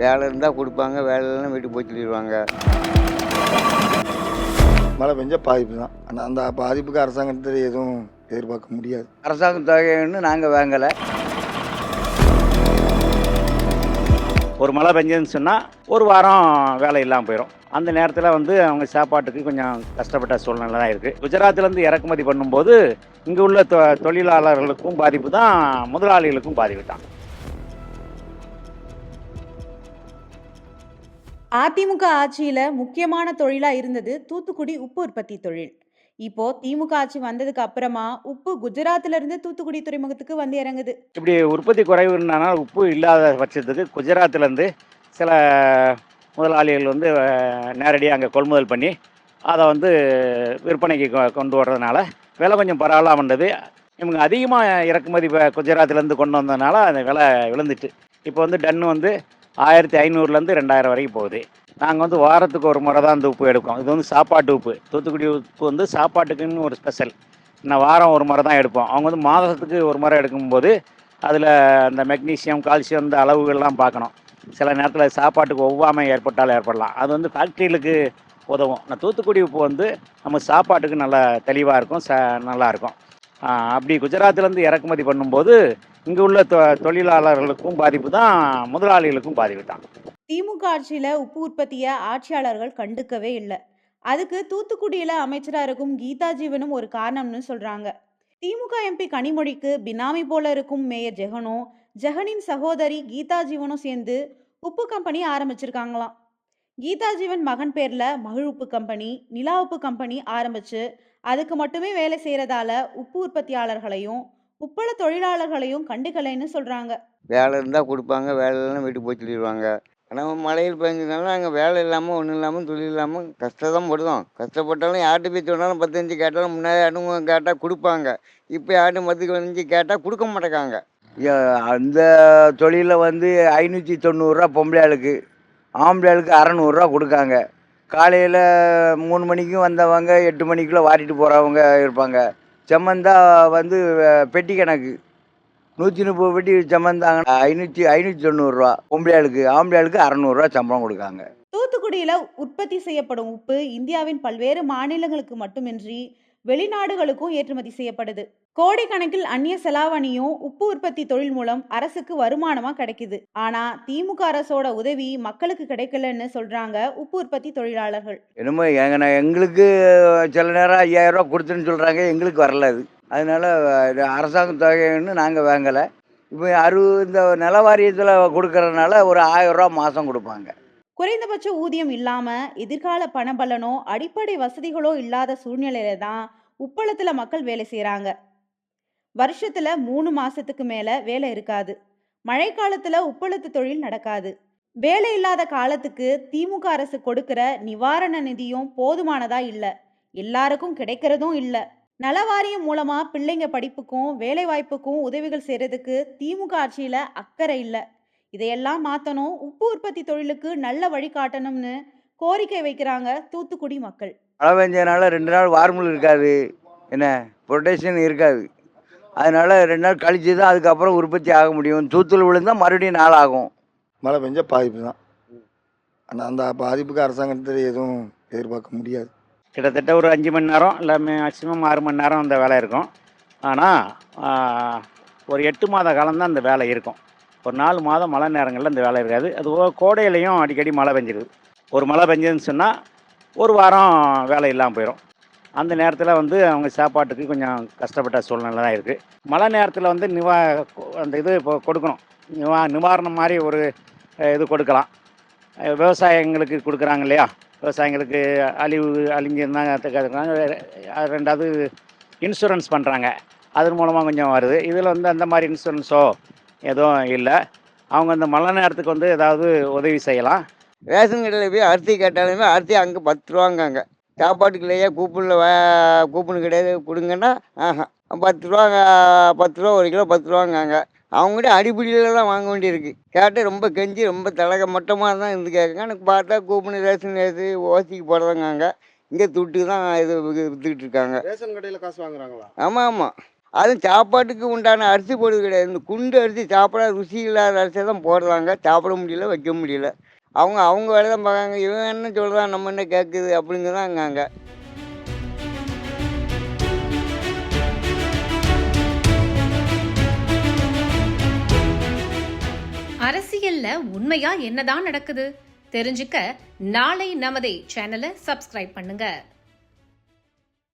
வேலை இருந்தால் கொடுப்பாங்க வேலை இல்லைன்னா வீட்டுக்கு போய் சொல்லிடுவாங்க. மழை பெஞ்சா பாதிப்பு தான். ஆனால் அந்த பாதிப்புக்கு அரசாங்கத்தில் எதுவும் எதிர்பார்க்க முடியாது. அரசாங்க தொகைன்னு நாங்கள் வாங்கலை. ஒரு மழை பெஞ்சதுன்னு சொன்னால் ஒரு வாரம் வேலை இல்லாமல் போயிடும் அந்த நேரத்தில் வந்து அவங்க சாப்பாட்டுக்கு கொஞ்சம் கஷ்டப்பட்ட சூழ்நிலை தான் இருக்குது குஜராத்லேருந்து இறக்குமதி பண்ணும்போது இங்கே உள்ள தொ தொழிலாளர்களுக்கும் பாதிப்பு தான் முதலாளிகளுக்கும் பாதிப்பு தான். அதிமுக ஆட்சியில் முக்கியமான தொழிலாக இருந்தது தூத்துக்குடி உப்பு உற்பத்தி தொழில். இப்போ திமுக ஆட்சி வந்ததுக்கு அப்புறமா உப்பு குஜராத்ல இருந்து தூத்துக்குடி துறைமுகத்துக்கு வந்து இறங்குது. இப்படி உற்பத்தி குறைவுனால உப்பு இல்லாத பட்சத்துக்கு குஜராத்லேருந்து சில முதலாளிகள் வந்து நேரடியாக அங்கே கொள்முதல் பண்ணி அதை வந்து விற்பனைக்கு கொ- கொண்டு வர்றதுனால விலை கொஞ்சம் பரவாயில்லாம இவங்க அதிகமாக இறக்குமதி இப்போ குஜராத்லேருந்து கொண்டு வந்ததுனால அந்த விலை விழுந்துட்டு. இப்போ வந்து டன்னு வந்து ஆயிரத்தி ஐநூறுலேருந்து ரெண்டாயிரம் வரைக்கும் போகுது. நாங்கள் வந்து வாரத்துக்கு ஒரு முறை தான் அந்த உப்பு எடுப்போம் இது வந்து சாப்பாட்டு உப்பு. தூத்துக்குடி உப்பு வந்து சாப்பாட்டுக்குன்னு ஒரு ஸ்பெஷல். நான் வாரம் ஒரு முறை தான் எடுப்போம். அவங்க வந்து மாதத்துக்கு ஒரு முறை எடுக்கும்போது அதில் அந்த மெக்னீசியம் கால்சியம் இந்த அளவுகள்லாம் பார்க்கணும். சில நேரத்தில் சாப்பாட்டுக்கு ஒவ்வாமை ஏற்பட்டாலும் ஏற்படலாம். அது வந்து ஃபேக்ட்ரிகளுக்கு உதவும். நான் தூத்துக்குடி உப்பு வந்து நம்ம சாப்பாட்டுக்கு நல்லா தெளிவாக இருக்கும் ச நல்லாயிருக்கும் அப்படி குஜராத்லேருந்து இறக்குமதி பண்ணும்போது இங்கே உள்ள தொ தொழிலாளர்களுக்கும் பாதிப்பு தான் முதலாளிகளுக்கும் பாதிப்பு தான். திமுக ஆட்சியில உப்பு உற்பத்திய ஆட்சியாளர்கள் கண்டுக்கவே இல்லை. அதுக்கு தூத்துக்குடியில அமைச்சரா இருக்கும் கீதா ஜீவனும் ஒரு காரணம்னு சொல்றாங்க. திமுக எம்பி கனிமொழிக்கு பினாமி போல இருக்கும் மேயர் ஜெகனும் ஜெகனின் சகோதரி கீதா ஜீவனும் சேர்ந்து உப்பு கம்பெனி ஆரம்பிச்சிருக்காங்களாம். கீதா ஜீவன் மகன் பேர்ல மகிழ் உப்பு கம்பெனி நிலா உப்பு கம்பெனி ஆரம்பிச்சு அதுக்கு மட்டுமே வேலை செய்யறதால உப்பு உற்பத்தியாளர்களையும் உப்பள தொழிலாளர்களையும் கண்டுக்கலைன்னு சொல்றாங்க. வேலை இருந்தால் கொடுப்பாங்க வேலை இல்லைன்னா வீட்டுக்கு போய் சொல்லிடுவாங்க ஆனால் மழையில் பெஞ்சதுனால நாங்கள் வேலை இல்லாமல் ஒன்றும் இல்லாமல் தொழில் இல்லாமல் கஷ்டம் படுதோம். கஷ்டப்பட்டாலும் யார்கிட்ட போய் சொன்னாலும் பத்தஞ்சு கேட்டாலும் முன்னாடி யாரும் கேட்டால் கொடுப்பாங்க. இப்போ யார்ட்டும் பத்து பதினஞ்சு கேட்டால் கொடுக்க மாட்டேங்காங்க. அந்த தொழிலில் வந்து ஐநூற்றி தொண்ணூறுரூவா பொம்பளை ஆளுக்கு ஆம்பளை ஆளுக்கு அறநூறுரூவா கொடுக்காங்க. காலையில் மூணு மணிக்கும் வந்தவங்க எட்டு மணிக்குள்ளே வாரிட்டு போகிறவங்க இருப்பாங்க. செம்மந்தா வந்து பெட்டி கணக்கு. நூற்றி முப்பது பெட்டி செம்மந்தாங்க ஐநூற்றி ஐநூற்றி தொண்ணூறுரூவா பொம்பளையாளுக்கு ஆம்பளையாளுக்கு ஆம்பளை ஆளுக்கு அறநூறுரூவா சம்பளம் கொடுக்காங்க தூத்துக்குடியில் உற்பத்தி செய்யப்படும் உப்பு இந்தியாவின் பல்வேறு மாநிலங்களுக்கு மட்டுமின்றி வெளிநாடுகளுக்கும் ஏற்றுமதி செய்யப்படுது. கோடிக்கணக்கில் அந்நிய செலாவணியும் உப்பு உற்பத்தி தொழில் மூலம் அரசுக்கு வருமானமா கிடைக்குது. ஆனா திமுக அரசோட உதவி மக்களுக்கு கிடைக்கலன்னு சொல்றாங்க உப்பு உற்பத்தி தொழிலாளர்கள். என்னமோ எங்க எங்களுக்கு சில நேரம் ஐயாயிரரூவா கொடுத்துன்னு சொல்கிறாங்க எங்களுக்கு வரல அது. அதனால அரசாங்க தொகைன்னு நாங்கள் வாங்கலை. இப்போ அறுபது இந்த நில வாரியத்தில் கொடுக்கறதுனால ஒரு ஆயிரரூவா மாதம் கொடுப்பாங்க. குறைந்தபட்ச ஊதியம் இல்லாம எதிர்கால பணபலனோ அடிப்படை வசதிகளோ இல்லாத சூழ்நிலையில தான் உப்பளத்தில் மக்கள் வேலை செய்கிறாங்க வருஷத்தில் மூணு மாசத்துக்கு மேலே வேலை இருக்காது. மழைக்காலத்தில் உப்பளத்து தொழில் நடக்காது. வேலை இல்லாத காலத்துக்கு திமுக அரசு கொடுக்கிற நிவாரண நிதியும் போதுமானதா இல்லை. எல்லாருக்கும் கிடைக்கிறதும் இல்லை. நலவாரியம் மூலமா பிள்ளைங்க படிப்புக்கும் வேலை வாய்ப்புக்கும் உதவிகள் செய்யறதுக்கு திமுக ஆட்சியில அக்கறை இல்லை. இதையெல்லாம் மாற்றணும் உப்பு உற்பத்தி தொழிலுக்கு நல்ல வழி காட்டணும்னு கோரிக்கை வைக்கிறாங்க தூத்துக்குடி மக்கள். மழை பெஞ்சதுனால ரெண்டு நாள் வார்மல் இருக்காது. என்ன? ப்ரொடெக்ஷன் இருக்காது. அதனால ரெண்டு நாள் கழிச்சு தான் அதுக்கப்புறம் உற்பத்தி ஆக முடியும். தூத்துல விழுந்தால் மறுபடியும் நாள் ஆகும். மழை பெஞ்சா பாதிப்பு தான். ஆனால் அந்த பாதிப்புக்கு அரசாங்கத்தில் எதுவும் எதிர்பார்க்க முடியாது. கிட்டத்தட்ட ஒரு அஞ்சு மணி நேரம் இல்லை மேக்ஸிமம் ஆறு மணி நேரம் அந்த வேலை இருக்கும். ஆனால் ஒரு எட்டு மாத காலம்தான் அந்த வேலை இருக்கும். ஒரு நாலு மாதம் மழை நேரங்களில் அந்த வேலை இருக்காது. அது கோடையிலையும் அடிக்கடி மழை பெஞ்சிருது. ஒரு மழை பெஞ்சதுன்னு சொன்னால் ஒரு வாரம் வேலை இல்லாமல் போயிடும் அந்த நேரத்தில் வந்து அவங்க சாப்பாட்டுக்கு கொஞ்சம் கஷ்டப்பட்ட சூழ்நிலை தான் இருக்குது மழை நேரத்தில் வந்து நிவா அந்த இது இப்போ கொடுக்கணும். நிவா நிவாரணம் மாதிரி ஒரு இது கொடுக்கலாம். விவசாயங்களுக்கு கொடுக்குறாங்க இல்லையா? விவசாயிங்களுக்கு அழிவு அழிஞ்சிருந்தாங்க ரெண்டாவது இன்சூரன்ஸ் பண்ணுறாங்க அதன் மூலமாக கொஞ்சம் வருது. இதில் வந்து அந்த மாதிரி இன்சூரன்ஸோ எதுவும் இல்லை. அவங்க அந்த மழை நேரத்துக்கு வந்து ஏதாவது உதவி செய்யலாம். ரேஷன் கடையில் போய் அரிசி கேட்டாலுமே அரிசி அங்கே பத்து ரூபாங்காங்க. சாப்பாட்டுக்கு இல்லையா கூப்பனில் கூப்பன் கிடையாது கொடுங்கன்னா ஆஹா பத்து ரூபாங்க பத்து ரூபா ஒரு கிலோ பத்து ரூபாங்காங்க. அவங்ககிட்ட அடிப்படையிலலாம் வாங்க வேண்டியிருக்கு. கேட்டு ரொம்ப கெஞ்சி ரொம்ப தலக மட்டமாக தான் இருந்து கேட்குங்க எனக்கு பார்த்தா கூப்பன் ரேஷன் ஏது ஓசிக்கு போடுறதாங்க இங்கே துட்டு தான் இது வி- வித்துக்கிட்டு இருக்காங்க. ரேஷன் கடையில் காசு வாங்குறாங்களா? ஆமாம் ஆமாம் அதுவும் சாப்பாட்டுக்கு உண்டான அரிசி போடுறது கிடையாது. இந்த குண்டு அரிசி சாப்பிட ருசி இல்லாத அரிசியை தான் போடுறாங்க. சாப்பிட முடியல வைக்க முடியல. அவங்க அவங்க வேலை தான் பார்க்காங்க இவன் என்ன சொல்கிறான் நம்ம என்ன கேட்குது அப்படிங்கிறதாங்க அங்கே அரசியல்ல உண்மையா என்னதான் நடக்குது? தெரிஞ்சுக்க நாளை நமதே சேனலை சப்ஸ்கிரைப் பண்ணுங்க.